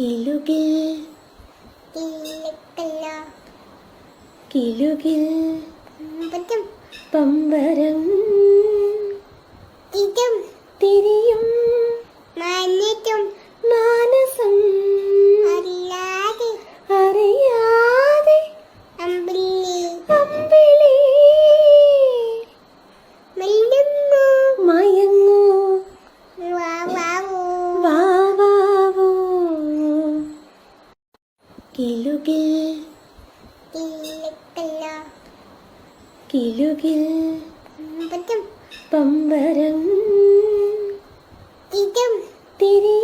കിലുകിൽ കിലുകിൽ പമ്പരം കിലുകിൽ കിലുകിൽ പമ്പരം തിരി